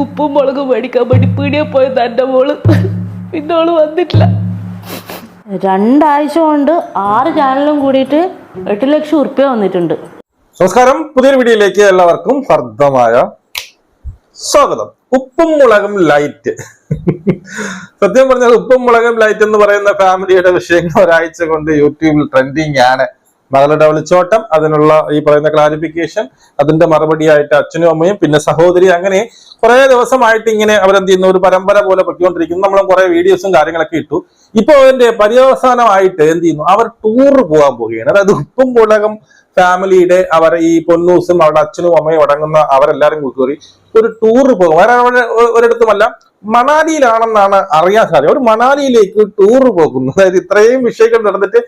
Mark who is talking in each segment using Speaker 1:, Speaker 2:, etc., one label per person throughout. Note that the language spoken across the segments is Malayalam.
Speaker 1: ഉപ്പും മുളകും മേടിക്കാൻ വേണ്ടി പീടിയ പോയത് എന്റെ മോൾ. പിന്നെ അവൾ വന്നിട്ടില്ല.
Speaker 2: രണ്ടാഴ്ച കൊണ്ട് ആറ് ചാനലും കൂടിയിട്ട് എട്ട് ലക്ഷം ഉറുപ്പ്യ വന്നിട്ടുണ്ട്.
Speaker 3: നമസ്കാരം. പുതിയൊരു വീഡിയോയിലേക്ക് എല്ലാവർക്കും ഹർദ്ദമായ സ്വാഗതം. ഉപ്പും മുളകും ലൈറ്റ് സത്യം പറഞ്ഞാൽ ഉപ്പും മുളകും ലൈറ്റ് എന്ന് പറയുന്ന ഫാമിലിയുടെ വിഷയങ്ങൾ ഒരാഴ്ച കൊണ്ട് യൂട്യൂബിൽ ട്രെൻഡിങ് ആണ്. മകളുടെ ഒളിച്ചോട്ടം അതിനുള്ള ഈ പറയുന്ന ക്ലാരിഫിക്കേഷൻ അതിന്റെ മറുപടിയായിട്ട് അച്ഛനും അമ്മയും പിന്നെ സഹോദരി അങ്ങനെ കുറെ ദിവസമായിട്ട് ഇങ്ങനെ അവരെന്ത് ചെയ്യുന്ന ഒരു പരമ്പര പോലെ പൊയ്ക്കൊണ്ടിരിക്കുന്നു. നമ്മളും കുറെ വീഡിയോസും കാര്യങ്ങളൊക്കെ ഇട്ടു. ഇപ്പൊ അതിന്റെ പര്യവസാനമായിട്ട് എന്ത് ചെയ്യുന്നു? അവർ ടൂർ പോകാൻ പോവുകയാണ്. അതായത് ഉപ്പും പുളകം ഫാമിലിയുടെ അവർ ഈ പൊന്നൂസും അവരുടെ അച്ഛനും അമ്മയും അടങ്ങുന്ന അവരെല്ലാരും കൂടി ഒരു ടൂർ പോകും. വേറെ അവിടെ ഒരിടത്തുമല്ല മണാലിയിലാണെന്നാണ് അറിയാൻ സാധ്യത അവർ മണാലിയിലേക്ക് ടൂർ പോകുന്നു. അതായത് ഇത്രയും വിഷയങ്ങൾ നടന്നിട്ട്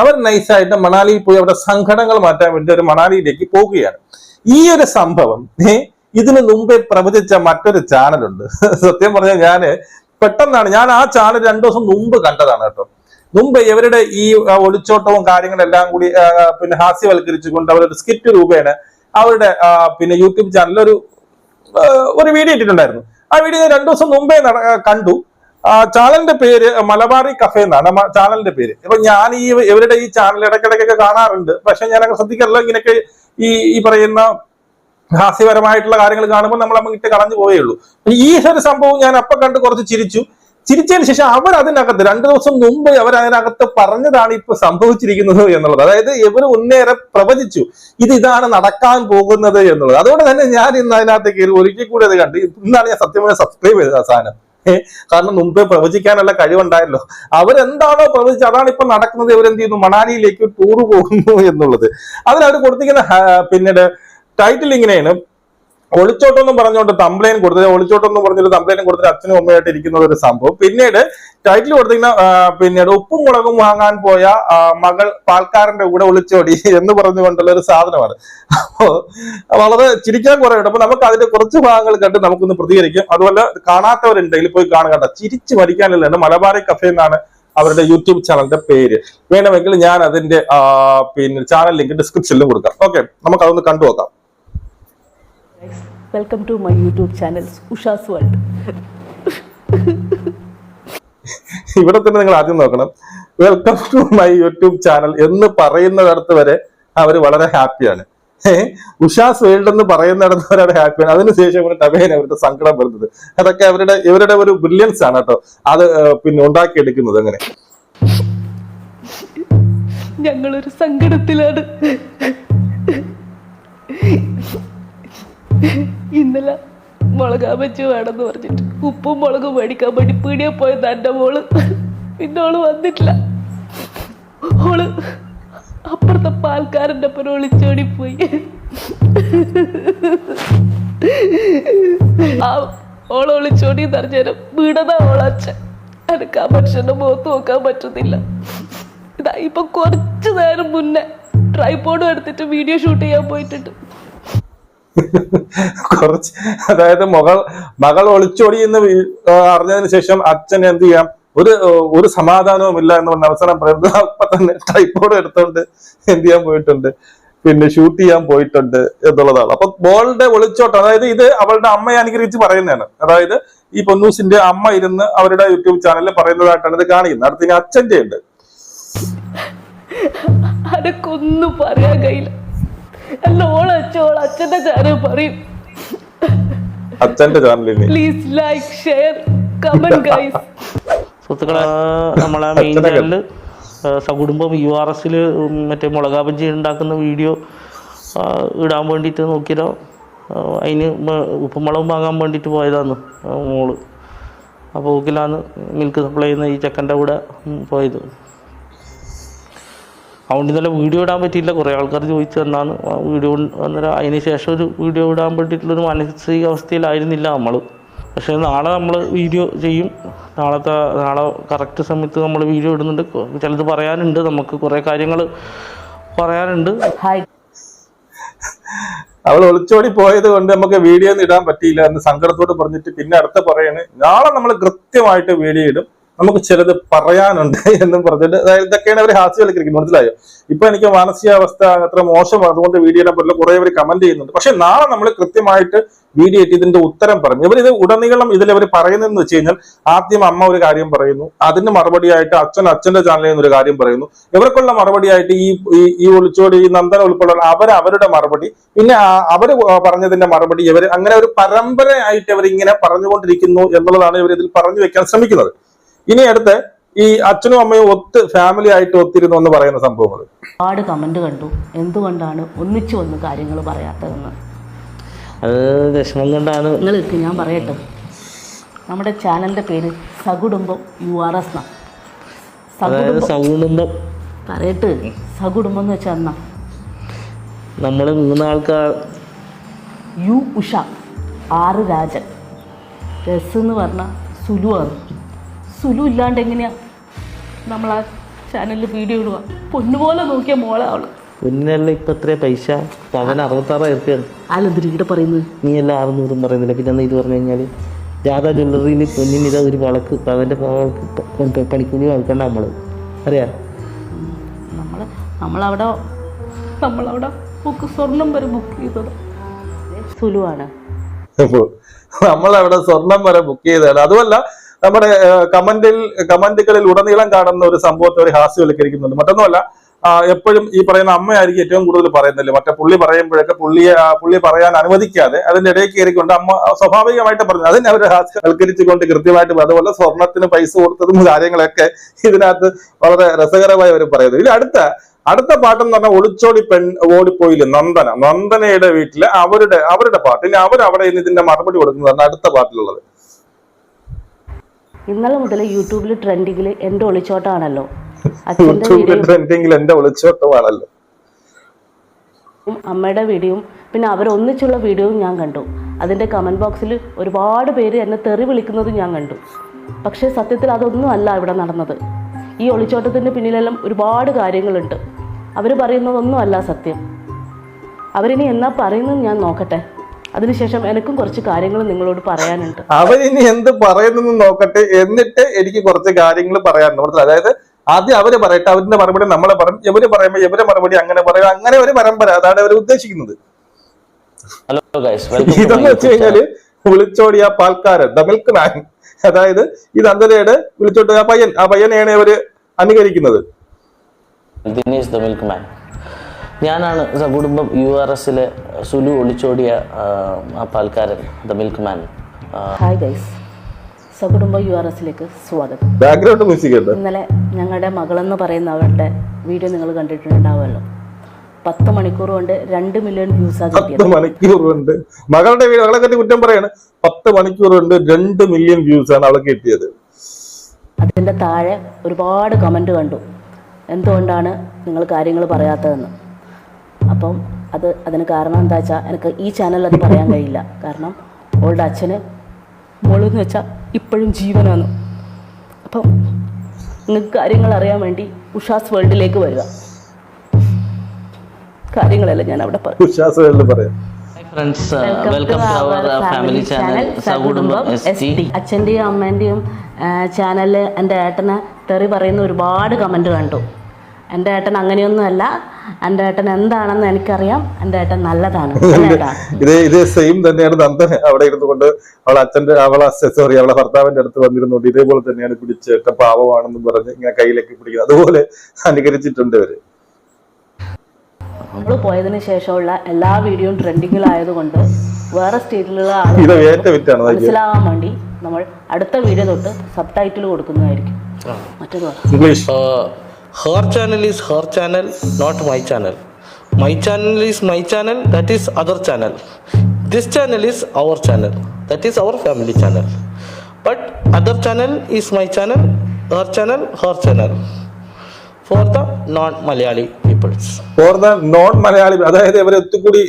Speaker 3: അവർ നൈസായിട്ട് മണാലിയിൽ പോയി അവരുടെ സംഘടനകൾ മാറ്റാൻ വേണ്ടി ഒരു മണാലിയിലേക്ക് പോവുകയാണ് ഈ ഒരു സംഭവം ഇതിനു മുമ്പേ പ്രവചിച്ച മറ്റൊരു ചാനലുണ്ട്. സത്യം പറഞ്ഞാൽ ഞാൻ പെട്ടെന്നാണ് ഞാൻ ആ ചാനൽ രണ്ടു ദിവസം മുമ്പ് കണ്ടതാണ് കേട്ടോ. മുമ്പ് ഇവരുടെ ഈ ഒളിച്ചോട്ടവും കാര്യങ്ങളെല്ലാം കൂടി പിന്നെ ഹാസ്യവൽക്കരിച്ചുകൊണ്ട് അവരൊരു സ്കിറ്റ് രൂപേണ അവരുടെ പിന്നെ യൂട്യൂബ് ചാനലിൽ ഒരു ഒരു വീഡിയോ ഇട്ടിട്ടുണ്ടായിരുന്നു. ആ വീഡിയോ ഞാൻ രണ്ടു ദിവസം മുമ്പേ കണ്ടു. ചാനലിന്റെ പേര് മലബാറി കഫേ എന്നാണ്. ചാനലിന്റെ പേര്. അപ്പൊ ഞാൻ ഈ ഇവരുടെ ഈ ചാനൽ ഇടയ്ക്കിടയ്ക്കൊക്കെ കാണാറുണ്ട്. പക്ഷെ ഞാൻ അങ്ങനെ ശ്രദ്ധിക്കാറില്ല. ഇങ്ങനെയൊക്കെ ഈ ഈ പറയുന്ന ഹാസ്യപരമായിട്ടുള്ള കാര്യങ്ങൾ കാണുമ്പോൾ നമ്മൾ അങ്ങോട്ട് കളഞ്ഞു പോയേ ഉള്ളൂ. ഈ ഒരു സംഭവം ഞാൻ അപ്പൊ കണ്ട് കുറച്ച് ചിരിച്ചു. ചിരിച്ചതിന് ശേഷം അവർ അതിനകത്ത് രണ്ടു ദിവസം മുമ്പ് അവർ അതിനകത്ത് പറഞ്ഞതാണ് ഇപ്പൊ സംഭവിച്ചിരിക്കുന്നത് എന്നുള്ളത്. അതായത് ഇവർ ഒന്നേറെ പ്രവചിച്ചു. ഇത് ഇതാണ് നടക്കാൻ പോകുന്നത് എന്നുള്ളത്. അതുകൊണ്ട് തന്നെ ഞാൻ ഇന്ന് അതിനകത്ത് കയറി ഒരിക്കൽ കൂടി അത് കണ്ട് ഇന്നാണ് ഞാൻ സത്യമായി സബ്സ്ക്രൈബ് ചെയ്തത് സാധനം. കാരണം മുമ്പേ പ്രവചിക്കാനുള്ള കഴിവുണ്ടായല്ലോ. അവരെന്താണോ പ്രവചിച്ചത് അതാണ് ഇപ്പൊ നടക്കുന്നത്. ഇവരെന്ത് ചെയ്യുന്നു? മണാലിയിലേക്ക് ടൂർ പോകുന്നു എന്നുള്ളത്. അതിനവർ കൊടുത്തിരിക്കുന്ന ഹാ- പിന്നീട് ടൈറ്റിൽ ഇങ്ങനെയാണ്. ഒളിച്ചോട്ടം പറഞ്ഞുകൊണ്ട് തംബ്ലൈൻ കൊടുത്തത് ഒളിച്ചോട്ടം എന്ന് പറഞ്ഞൊരു കൊടുത്തിട്ട് അച്ഛനും അമ്മയായിട്ട് ഇരിക്കുന്ന ഒരു സംഭവം. പിന്നീട് ടൈറ്റിൽ കൊടുത്തിരിക്കുന്ന പിന്നീട് ഉപ്പും മുളകും വാങ്ങാൻ പോയ മകൾ പാൽക്കാരന്റെ കൂടെ ഒളിച്ചോടി എന്ന് പറഞ്ഞുകൊണ്ടുള്ള ഒരു സാധനമാണ്. അപ്പോ വളരെ ചിരിക്കാൻ കുറെ ഉണ്ട്. അപ്പൊ നമുക്ക് അതിന്റെ കുറച്ച് ഭാഗങ്ങൾ കണ്ട് നമുക്കൊന്ന് പ്രതികരിക്കും. അതുപോലെ കാണാത്തവരുണ്ടെങ്കിൽ പോയി കാണുക ചിരിച്ചു ചിരിച്ച് മരിക്കാനില്ലാണ് മലബാറി കഫേ എന്നാണ് അവരുടെ യൂട്യൂബ് ചാനലിന്റെ പേര്. വേണമെങ്കിൽ ഞാൻ അതിന്റെ പിന്നെ ചാനൽ ലിങ്ക് ഡിസ്ക്രിപ്ഷനിലും കൊടുക്കാം. ഓക്കെ നമുക്ക് അതൊന്ന് കണ്ടു നോക്കാം
Speaker 1: welcome to my YouTube channel Ushas world
Speaker 3: ഇവിടെ തന്നെ നിങ്ങൾ ആദ്യം നോക്കണം. Welcome to my YouTube channel എന്ന് പറയുന്നിടത്ത് വരെ അവർ വളരെ ഹാപ്പിയാണ്. ഏഹ് ഉഷാസ് വേൾഡ് എന്ന് പറയുന്നിടത്ത് വരെ അവർ ഹാപ്പിയാണ്. അതിനുശേഷം ഇവരുടെ ടബേന അവരുടെ സങ്കടം വരുന്നത്. അതൊക്കെ അവരുടെ ഇവരുടെ ഒരു ബ്രില്യൻസ് ആണ് കേട്ടോ. അത് പിന്നെ ഉണ്ടാക്കിയെടുക്കുന്നത് അങ്ങനെ.
Speaker 1: ഞങ്ങളൊരു സങ്കടത്തിലാണ്. ഇന്നലെ മുളകാ വെച്ച് വേണമെന്ന് പറഞ്ഞിട്ട് ഉപ്പും മുളകും മേടിക്കാൻ വേണ്ടി പീടിയെ പോയത് എന്റെ മോൾ. പിന്നെ ഓൾ വന്നിട്ടില്ല. ഓൾ അപ്പുറത്തെ പാൽക്കാരന്റെ ഒപ്പം ഒളിച്ചോടി പോയി ആ ഒളിച്ചോടി നിറഞ്ഞേരം വീടതാ ഓളച്ച എനിക്ക് ആ മനുഷ്യന്റെ മുഖത്ത് നോക്കാൻ പറ്റുന്നില്ല. ഇതാ ഇപ്പൊ കുറച്ചു നേരം മുന്നേ ട്രൈപോഡും എടുത്തിട്ട് വീഡിയോ ഷൂട്ട് ചെയ്യാൻ പോയിട്ടുണ്ട്.
Speaker 3: കുറച്ച് അതായത് മകൾ മകൾ ഒളിച്ചോടി എന്ന് അറിഞ്ഞതിന് ശേഷം അച്ഛൻ എന്ത് ചെയ്യാം? ഒരു ഒരു സമാധാനവും ഇല്ല എന്ന് പറഞ്ഞ അവസരം പറയുന്നത് അപ്പൊ തന്നെ ടൈപ്പോഡ് എടുത്തോണ്ട് എന്ത് ചെയ്യാൻ പോയിട്ടുണ്ട്. പിന്നെ ഷൂട്ട് ചെയ്യാൻ പോയിട്ടുണ്ട് എന്നുള്ളതാണ്. അപ്പൊ ബോളിന്റെ ഒളിച്ചോട്ടം അതായത് ഇത് അവളുടെ അമ്മയെ അനുഗ്രഹിച്ച് പറയുന്നതാണ്. അതായത് ഈ പൊന്നൂസിന്റെ അമ്മ ഇരുന്ന് അവരുടെ യൂട്യൂബ് ചാനലിൽ പറയുന്നതായിട്ടാണ് ഇത് കാണിക്കുന്നത്. അടുത്ത് ഇനി അച്ഛന്റെ ഉണ്ട്
Speaker 1: ഒന്നും പറയാൻ കഴിയില്ല. അച്ഛന്റെ ചാനൽ പറയും.
Speaker 3: അച്ഛന്റെ ചാനലിൽ
Speaker 1: please like share comment guys
Speaker 4: സുഹൃത്തുക്കളെ നമ്മളെ മെയിൻ
Speaker 3: ചാനലിൽ
Speaker 4: ചാനൽ സകുടുംബം യു ആർ എസിൽ മറ്റേ മുളകാ ബജ്ജി ഉണ്ടാക്കുന്ന വീഡിയോ ഇടാൻ വേണ്ടിയിട്ട് നോക്കിയതോ. അതിന് ഉപ്പുമുളകും വാങ്ങാൻ വേണ്ടിയിട്ട് പോയതാണ് മോൾ. അപ്പോൾ ഓക്കിലാണ് മിൽക്ക് സപ്ലൈ ചെയ്യുന്ന ഈ ചെക്കന്റെ കൂടെ പോയത്. അതുകൊണ്ട് ഇന്നലെ വീഡിയോ ഇടാൻ പറ്റിയില്ല. കുറേ ആൾക്കാർ ചോദിച്ചു തന്നാണ്. ആ വീഡിയോ അന്നേരം അതിന് ശേഷം ഒരു വീഡിയോ ഇടാൻ പറ്റിയിട്ടുള്ളൊരു മാനസികാവസ്ഥയിലായിരുന്നില്ല നമ്മൾ. പക്ഷേ നാളെ നമ്മൾ വീഡിയോ ചെയ്യും. നാളത്തെ നാളെ കറക്റ്റ് സമയത്ത് നമ്മൾ വീഡിയോ ഇടുന്നുണ്ട്. ചിലത് പറയാനുണ്ട്. നമുക്ക് കുറേ കാര്യങ്ങൾ പറയാനുണ്ട്.
Speaker 2: ഹായ്
Speaker 3: അവൾ ഒളിച്ചോടി പോയത് കൊണ്ട് നമുക്ക് വീഡിയോ ഒന്നും ഇടാൻ പറ്റിയില്ല എന്ന് സങ്കടത്തോട് പറഞ്ഞിട്ട് പിന്നെ അടുത്ത പറയാണ്. നാളെ നമ്മൾ കൃത്യമായിട്ട് വീഡിയോ ഇടും. നമുക്ക് ചിലത് പറയാനുണ്ട് എന്നും പറഞ്ഞിട്ട് അതായത് ഇതൊക്കെയാണ് അവർ ഹാസ്യവൽക്കരിക്കുന്നത് മനസ്സിലായോ? ഇപ്പൊ എനിക്ക് മാനസികാവസ്ഥ അത്ര മോശം. അതുകൊണ്ട് വീഡിയോയുടെ പോലെ കുറെ അവർ കമന്റ് ചെയ്യുന്നുണ്ട്. പക്ഷെ നാളെ നമ്മൾ കൃത്യമായിട്ട് വീഡിയോ ഇട്ട് ഇതിന്റെ ഉത്തരം പറഞ്ഞു. ഇവർ ഇത് ഉടനീളം ഇതിൽ അവർ പറയുന്നതെന്ന് വെച്ച് കഴിഞ്ഞാൽ ആദ്യം അമ്മ ഒരു കാര്യം പറയുന്നു. അതിന് മറുപടിയായിട്ട് അച്ഛൻ അച്ഛന്റെ ചാനലിൽ നിന്ന് ഒരു കാര്യം പറയുന്നു. ഇവർക്കുള്ള മറുപടിയായിട്ട് ഈ ഈ- ഒളിച്ചോടി ഈ നന്ദന ഉൾപ്പെടെ അവർ അവരുടെ മറുപടി പിന്നെ അവർ പറഞ്ഞതിന്റെ മറുപടി ഇവർ അങ്ങനെ ഒരു പരമ്പരയായിട്ട് അവർ ഇങ്ങനെ പറഞ്ഞുകൊണ്ടിരിക്കുന്നു എന്നുള്ളതാണ് ഇവർ ഇതിൽ പറഞ്ഞു വെക്കാൻ ശ്രമിക്കുന്നത്. ഇനി അടുത്ത് ഈ അച്ഛനും അമ്മയും ഒത്ത് ഫാമിലി ആയിട്ട് ഒത്തിരുന്നു എന്ന് പറയുന്ന സംഭവങ്ങൾ.
Speaker 2: ഒരുപാട് കമന്റ് കണ്ടു. എന്തുകൊണ്ടാണ് ഒന്നിച്ചു വന്ന് കാര്യങ്ങൾ പറയാത്തതെന്ന്?
Speaker 4: അത് വിഷമം കൊണ്ടാണ്.
Speaker 2: നിങ്ങൾക്ക് ഞാൻ പറയട്ടെ. നമ്മുടെ ചാനലിന്റെ പേര് സകുടുംബം യു ആർ എസ് സകുടുംബം. പറയട്ട്. സകുടുംബം എന്ന് വെച്ചാൽ എന്നാ?
Speaker 4: നമ്മൾ മൂന്നാൾക്കാർ
Speaker 2: യു ഉഷ ആറ് രാജൻ. രസ് എന്ന് പറഞ്ഞ സുലു ആണ്. സുലു ഇല്ലാണ്ട് എങ്ങനെയാ? നമ്മൾ ആ ചാനലിൽ വീഡിയോ ഇടുക. പൊന്നുപോലെ നോക്കിയ മോളെ അവൾ.
Speaker 4: പൊന്നല്ല ഇപ്പൊ എത്ര പൈസ? പവൻ അറുപത്താറായിരം റുപ്യാണ്
Speaker 2: ആലെന്തിരിക്കടെ പറയുന്നത്.
Speaker 4: നീ എല്ലാം അറുന്നൂറും പറയുന്നില്ല. പിന്നെ ഇത് പറഞ്ഞു കഴിഞ്ഞാൽ രാധാ ജ്വല്ലറിയിൽ പൊന്നിന് ഇതാ ഒരു വളക്ക് പവന്റെ വളക്ക് പണിക്കൂലി വളക്കണ്ട നമ്മൾ അറിയാം?
Speaker 2: നമ്മൾ നമ്മളവിടെ നമ്മളവിടെ ബുക്ക് സ്വർണം വരെ ബുക്ക് ചെയ്തത്. സുലു ആണ്.
Speaker 3: ഇപ്പൊ നമ്മളവിടെ സ്വർണം വരെ ബുക്ക് ചെയ്തതാണ്. അതുമല്ല നമ്മുടെ കമന്റിൽ കമന്റുകളിൽ ഉടനീളം കാണുന്ന ഒരു സംഭവത്തെ ഒരു ഹാസ്യവൽക്കരിക്കുന്നുണ്ട് മറ്റൊന്നുമല്ല എപ്പോഴും ഈ പറയുന്ന അമ്മയായിരിക്കും ഏറ്റവും കൂടുതൽ പറയുന്നില്ല? മറ്റേ പുള്ളി പറയുമ്പോഴൊക്കെ പുള്ളിയെ പുള്ളി പറയാൻ അനുവദിക്കാതെ അതിന്റെ ഇടയിൽ കയറിക്കൊണ്ട് അമ്മ സ്വാഭാവികമായിട്ട് പറഞ്ഞു. അതിനെ അവർ ഹാസ്യവൽക്കരിച്ചുകൊണ്ട് കൃത്യമായിട്ട്. അതുപോലെ സ്വർണത്തിന് പൈസ കൊടുത്തതും കാര്യങ്ങളൊക്കെ ഇതിനകത്ത് വളരെ രസകരമായി അവർ പറയുന്നത് ഇതിൽ അടുത്ത അടുത്ത പാട്ടെന്ന് പറഞ്ഞാൽ ഒളിച്ചോടി പെൺ ഓടിപ്പോയില്ല? നന്ദന. നന്ദനയുടെ വീട്ടിലെ അവരുടെ അവരുടെ പാട്ട്. ഇനി അവർ അവിടെ ഇന്ന് ഇതിന്റെ മറുപടി കൊടുക്കുന്നതാണ് അടുത്ത പാട്ടിലുള്ളത്.
Speaker 2: ഇന്നലെ മുതൽ യൂട്യൂബിൽ ട്രെൻഡിങ്ങിൽ എന്റെ ഒളിച്ചോട്ടാണല്ലോ
Speaker 3: അച്ഛന്റെ എന്റെ ഒളിച്ചോട്ടമാണല്ലോ.
Speaker 2: അമ്മയുടെ വീഡിയോ പിന്നെ അവരൊന്നിച്ചുള്ള വീഡിയോ ഞാൻ കണ്ടു. അതിന്റെ കമന്റ് ബോക്സിൽ ഒരുപാട് പേര് എന്നെ തെറി വിളിക്കുന്നത് ഞാൻ കണ്ടു. പക്ഷേ സത്യത്തിൽ അതൊന്നും അല്ല ഇവിടെ നടന്നത്. ഈ ഒളിച്ചോട്ടത്തിന്റെ പിന്നിലെല്ലാം ഒരുപാട് കാര്യങ്ങളുണ്ട്. അവർ പറയുന്നതൊന്നും അല്ല സത്യം. അവരിനി എന്നാ പറയുന്നത് ഞാൻ നോക്കട്ടെ. അതിനുശേഷം എനിക്കും കുറച്ച് കാര്യങ്ങൾ നിങ്ങളോട് പറയാനുണ്ട്.
Speaker 3: അവരിനി എന്ത് പറയുന്നെന്ന് നോക്കട്ടെ എന്നിട്ട് എനിക്ക് കുറച്ച് കാര്യങ്ങൾ പറയാനുണ്ട്? അതായത് ആദ്യം അവർ പറയട്ടെ അവരുടെ മറുപടി നമ്മളെ പറയും ഇവർ പറയുമ്പോ ഇവരെ മറുപടി അങ്ങനെ പറയും അങ്ങനെ ഒരു പരമ്പര അതാണ് അവർ ഉദ്ദേശിക്കുന്നത്.
Speaker 4: ഹലോ ഗൈസ്
Speaker 3: ഇതെന്ന് വെച്ച് കഴിഞ്ഞാൽ വിളിച്ചോടിയ പാൽക്കാരൻ ദമിൽക്ക് നായൻ മാൻ. അതായത് ഇത് അന്തരയുടെ വിളിച്ചോട്ട് ആ പയ്യൻ ആ പയ്യനെയാണ് അവർ അനുകരിക്കുന്നത്
Speaker 4: ദിനേശ് ദ മാൻ ഞാനാണ് സകുടുംബം യു ആർ എസിലെ സുലു ഒളിച്ചോടിയ ആ, പാൽക്കാരൻ the milkman
Speaker 2: hi guys സകുടുംബം യു ആർ എസിലേക്ക് സ്വാഗതം.
Speaker 3: ബാക്ക്ഗ്രൗണ്ട് മ്യൂസിക് ഉണ്ട്.
Speaker 2: ഇന്നലെ ഞങ്ങളുടെ മകളെന്ന് പറയുന്ന അവരുടെ വീഡിയോ നിങ്ങൾ കണ്ടിട്ടുണ്ടാവുമല്ലോ. പത്ത് മണിക്കൂർ കൊണ്ട് രണ്ട് മില്യൺ വ്യൂസ്
Speaker 3: പത്ത് മണിക്കൂർ കൊണ്ട്. മകളുടെ വീഡിയോ അവളെ കുറ്റം പറയാണ്. പത്ത് മണിക്കൂർ കൊണ്ട് രണ്ട് മില്യൺ വ്യൂസ് ആണ് അവൾക്ക് കിട്ടിയത്.
Speaker 2: അതിന്റെ താഴെ ഒരുപാട് കമന്റ് കണ്ടു. എന്തുകൊണ്ടാണ് നിങ്ങൾ കാര്യങ്ങൾ പറയാത്തതെന്ന്? അപ്പം അത് അതിന് കാരണം എന്താ വെച്ചാൽ എനിക്ക് ഈ ചാനലിൽ അത് പറയാൻ കഴിയില്ല. കാരണം ഓളുടെ അച്ഛന് മോളെന്ന് വെച്ചാൽ ഇപ്പോഴും ജീവനാണ്. അപ്പം നിങ്ങൾക്ക് കാര്യങ്ങൾ അറിയാൻ വേണ്ടി ഉഷാസ് വേൾഡിലേക്ക് വരിക. കാര്യങ്ങളെല്ലാം ഞാൻ അവിടെ പറയും.
Speaker 3: പറയാം.
Speaker 4: Friends welcome to our family channel സകുടുംബം
Speaker 2: അച്ഛന്റെയും അമ്മേന്റെയും ചാനലിൽ എന്റെ ഏട്ടനെ തെറി പറയുന്ന ഒരുപാട് കമന്റ് കണ്ടു. എന്റെ ഏട്ടൻ അങ്ങനെയൊന്നുമല്ല. എന്റെ ഏട്ടൻ എന്താണെന്ന് എനിക്കറിയാം. എന്റെ ഏട്ടൻ നല്ലതാണ്?
Speaker 3: ഇത് ഇത് സെയിം തന്നെയാണ് നന്ദൻ അവിടെ ഇരുന്നു കൊണ്ട് അവളെ അച്ഛന്റെ അവളെ സോറി അവളെ ഭർത്താവിന്റെ അടുത്ത് വന്നിരുന്നുകൊണ്ട് ഇതേപോലെ തന്നെയാണ് പിടിച്ചേട്ട പാവമാണെന്നും പറഞ്ഞ് ഇങ്ങനെ കയ്യിലേക്ക് പിടിക്കുന്നത്. അതുപോലെ അനുകരിച്ചിട്ടുണ്ട് ഇവർ.
Speaker 2: നമ്മൾ പോയതിന് ശേഷമുള്ള എല്ലാ വീഡിയോയും ട്രെൻഡിങ്ങിലായതുകൊണ്ട് വേറെ സ്റ്റേറ്റിലുള്ള ആൾ
Speaker 3: ഇത് ഏറ്റ വിറ്റാണ് നോക്കിയത്.
Speaker 2: മനസ്സിലാവാൻ വേണ്ടി നമ്മൾ അടുത്ത വീഡിയോ തൊട്ട് സബ് ടൈറ്റിൽ കൊടുക്കുന്നതായിരിക്കും മറ്റേത് പറ.
Speaker 3: English
Speaker 4: her channel is her channel not my channel my channel is my channel that is other channel this channel is our channel that is our family channel but other channel is my channel her channel her channel for the non malayali peoples
Speaker 3: for the non Malayali അതായത് ഇവരെ ഒത്തുകൂടി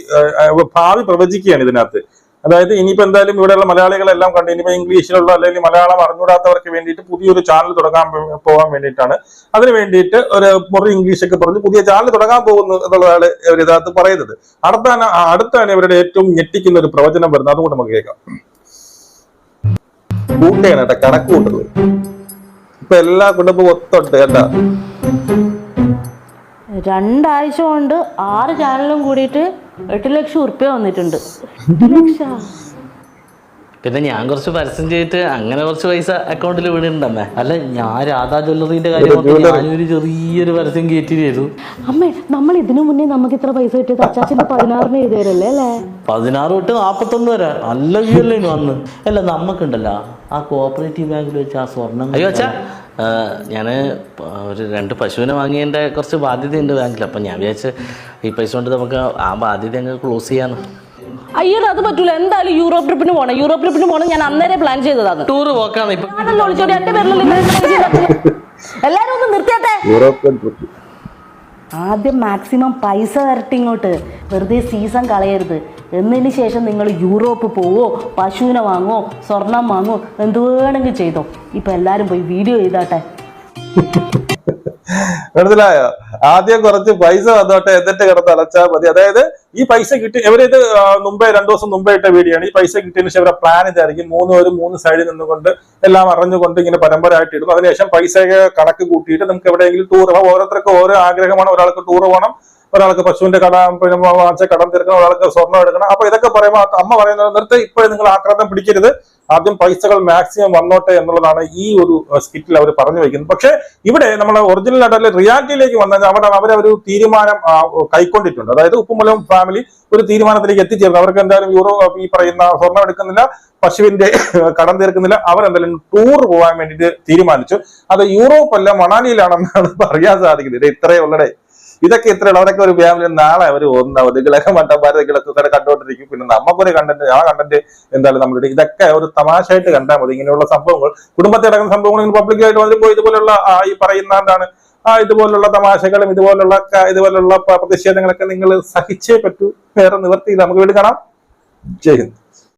Speaker 3: ഭാവി പ്രവചിക്കുകയാണ് ഇതിനകത്ത് അതായത് ഇനിയിപ്പോ എന്തായാലും ഇവിടെയുള്ള മലയാളികളെല്ലാം കണ്ട് ഇനിയിപ്പോ ഇംഗ്ലീഷിലുള്ള അല്ലെങ്കിൽ മലയാളം അറിഞ്ഞൂടാത്തവർക്ക് വേണ്ടിയിട്ട് പുതിയൊരു ചാനൽ തുടങ്ങാൻ പോകാൻ വേണ്ടിയിട്ടാണ്. അതിന് വേണ്ടിയിട്ട് ഒരു മുറി ഇംഗ്ലീഷൊക്കെ പറഞ്ഞ് പുതിയ ചാനൽ തുടങ്ങാൻ പോകുന്നു എന്നുള്ളതാണ് ഇവർ ഇതിനകത്ത് പറയുന്നത്. അടുത്താണ് അടുത്താണ് ഇവരുടെ ഏറ്റവും ഞെട്ടിക്കുന്ന ഒരു പ്രവചനം വരുന്നത്. അതുകൊണ്ട് നമുക്ക് കേൾക്കാം. കൂട്ടുകയാണ് കേട്ടോ കണക്ക് ഇപ്പൊ എല്ലാ കുടുംബവും ഒത്തുണ്ട് കേട്ടാ
Speaker 2: രണ്ടാഴ്ച കൊണ്ട് ആറ് ചാനലും കൂടിയിട്ട് എട്ട് ലക്ഷം ഉറുപ്പ്യ വന്നിട്ടുണ്ട്.
Speaker 4: പിന്നെ ഞാൻ കുറച്ച് പരസ്യം ചെയ്തിട്ട് അങ്ങനെ കുറച്ച് പൈസ അക്കൗണ്ടിൽ വീണിട്ടുണ്ടമ്മേ അല്ല ഞാൻ രാധാ ജ്വല്ലറിന്റെ കാര്യം ഞാനൊരു ചെറിയൊരു പരസ്യം കയറ്റി ചെയ്തു.
Speaker 2: അമ്മേ നമ്മൾ ഇതിനു മുന്നേ നമുക്ക് ഇത്ര പൈസ കിട്ടിയത് അച്ചാച്ചന്റെ പതിനാറിന് ചെയ്തേരല്ലേ അല്ലേ?
Speaker 4: പതിനാറ് തൊട്ട് നാപ്പത്തൊന്ന് വരെ. നല്ല വ്യൂ അല്ലേ വന്ന്. അല്ല നമുക്കുണ്ടല്ലോ ആ കോപ്പറേറ്റീവ് ബാങ്കിൽ വെച്ച് ആ സ്വർണം അയ്യോ അച്ഛാ ഞാൻ ഒരു രണ്ട് പശുവിനെ വാങ്ങിയതിന്റെ കുറച്ച് ബാധ്യതയുണ്ട് ബാങ്കിൽ. അപ്പം ഞാൻ വിചാരിച്ച് ഈ പൈസ കൊണ്ട് നമുക്ക് ആ ബാധ്യത അങ്ങ് ക്ലോസ് ചെയ്യാന്ന്.
Speaker 2: അയ്യോ അത് പറ്റൂല. എന്തായാലും യൂറോപ്പ് ട്രിപ്പിന് പോണം. യൂറോപ്പ് ട്രിപ്പിന് പോണം ഞാൻ അന്നേരെ പ്ലാൻ ചെയ്തതാണ്.
Speaker 4: ടൂർ പോക്കാണ് ഇപ്പം?
Speaker 2: എല്ലാരും ഒന്ന് നിർത്തിയാട്ടെ?
Speaker 3: യൂറോപ്യൻ ട്രിപ്പ്
Speaker 2: ആദ്യം മാക്സിമം പൈസ തരട്ടെ ഇങ്ങോട്ട്. വെറുതെ സീസൺ കളയരുത്. എന്നതിന് ശേഷം നിങ്ങൾ യൂറോപ്പ് പോവോ പശുവിനെ വാങ്ങോ സ്വർണം വാങ്ങോ എന്ത് വേണമെങ്കിൽ ചെയ്തോ. ഇപ്പം എല്ലാവരും പോയി വീഡിയോ ചെയ്താട്ടെ
Speaker 3: മനസ്സിലായോ? ആദ്യം കുറച്ച് പൈസ വന്നോട്ടെ എന്നിട്ട് കിടന്ന് അടച്ചാൽ മതി. അതായത് ഈ പൈസ കിട്ടി ഇവരിത് മുമ്പേ രണ്ടു ദിവസം മുമ്പേ ഇട്ട വീഡിയോ ആണ്. ഈ പൈസ കിട്ടിയതിന് ശേഷം ഇവരെ പ്ലാൻ ഇതായിരിക്കും. മൂന്ന് പേരും മൂന്ന് സൈഡിൽ നിന്നുകൊണ്ട് എല്ലാം അറിഞ്ഞുകൊണ്ട് ഇങ്ങനെ പരമ്പരയായിട്ട് ഇടും അതിനുശേഷം പൈസയൊക്കെ കണക്ക് കൂട്ടിയിട്ട് നമുക്ക് എവിടെയെങ്കിലും ടൂർ പോകാം ഓരോരുത്തർക്കും ഓരോ ആഗ്രഹമാണ്. ഒരാൾക്ക് ടൂർ പോകണം. ഒരാൾക്ക് പശുവിന്റെ കട പിന്നെ വാങ്ങിച്ച കടം തീർക്കണം ഒരാൾക്ക് സ്വർണം എടുക്കണം. അപ്പൊ ഇതൊക്കെ പറയുമ്പോൾ അമ്മ പറയുന്നത് നിർത്തി ഇപ്പോഴും നിങ്ങൾ ആക്രാന്തം പിടിക്കരുത്. ആദ്യം പൈസകൾ മാക്സിമം വന്നോട്ടെ എന്നുള്ളതാണ് ഈ ഒരു സ്കിറ്റിൽ അവർ പറഞ്ഞു വയ്ക്കുന്നത് പക്ഷേ ഇവിടെ നമ്മൾ ഒറിജിനൽ ആയിട്ട് റിയാലിറ്റിയിലേക്ക് വന്നാൽ അവിടെ അവർ ഒരു തീരുമാനം കൈക്കൊണ്ടിട്ടുണ്ട്. അതായത് ഉപ്പുമലം ഫാമിലി ഒരു തീരുമാനത്തിലേക്ക് എത്തിച്ചേർന്നു. അവർക്ക് എന്തായാലും യൂറോ ഈ പറയുന്ന സ്വർണം എടുക്കുന്നില്ല പശുവിന്റെ കടം തീർക്കുന്നില്ല. അവർ എന്തായാലും ടൂർ പോകാൻ വേണ്ടിയിട്ട് തീരുമാനിച്ചു. അത് യൂറോപ്പ് അല്ല മണാലിയിലാണെന്നാണ് പറയാൻ സാധിക്കുന്നത്. ഇത് ഇത്രയേ ഉള്ളടേ. ഇതൊക്കെ ഇത്ര അവരൊക്കെ ഒരു ഫാമിലി നാളെ അവർ മണ്ടന്മാരെ നിങ്ങളൊക്കെ ഇങ്ങനെ കണ്ടോണ്ടിരിക്കും പിന്നെ നമുക്കൊരു കണ്ടന്റ് ആ കണ്ടന്റ് എന്തായാലും നമ്മളുടെ ഇതൊക്കെ ഒരു തമാശയായിട്ട് കണ്ടാൽ മതി. ഇങ്ങനെയുള്ള സംഭവങ്ങൾ കുടുംബത്തിൽ നടക്കുന്ന സംഭവങ്ങൾ പബ്ലിക്കായിട്ട് വന്നപ്പോൾ ഇതുപോലുള്ള ഈ പറയുന്ന എന്താണ് ആ ഇതുപോലുള്ള തമാശകളും ഇതുപോലുള്ള ഇതുപോലുള്ള പ്രതിഷേധങ്ങളൊക്കെ നിങ്ങൾ സഹിച്ചേ പറ്റൂ. വേറെ നിവർത്തിയില്ല നമുക്ക് വീട് കാണാം. ജയ് ഹിന്ദ്.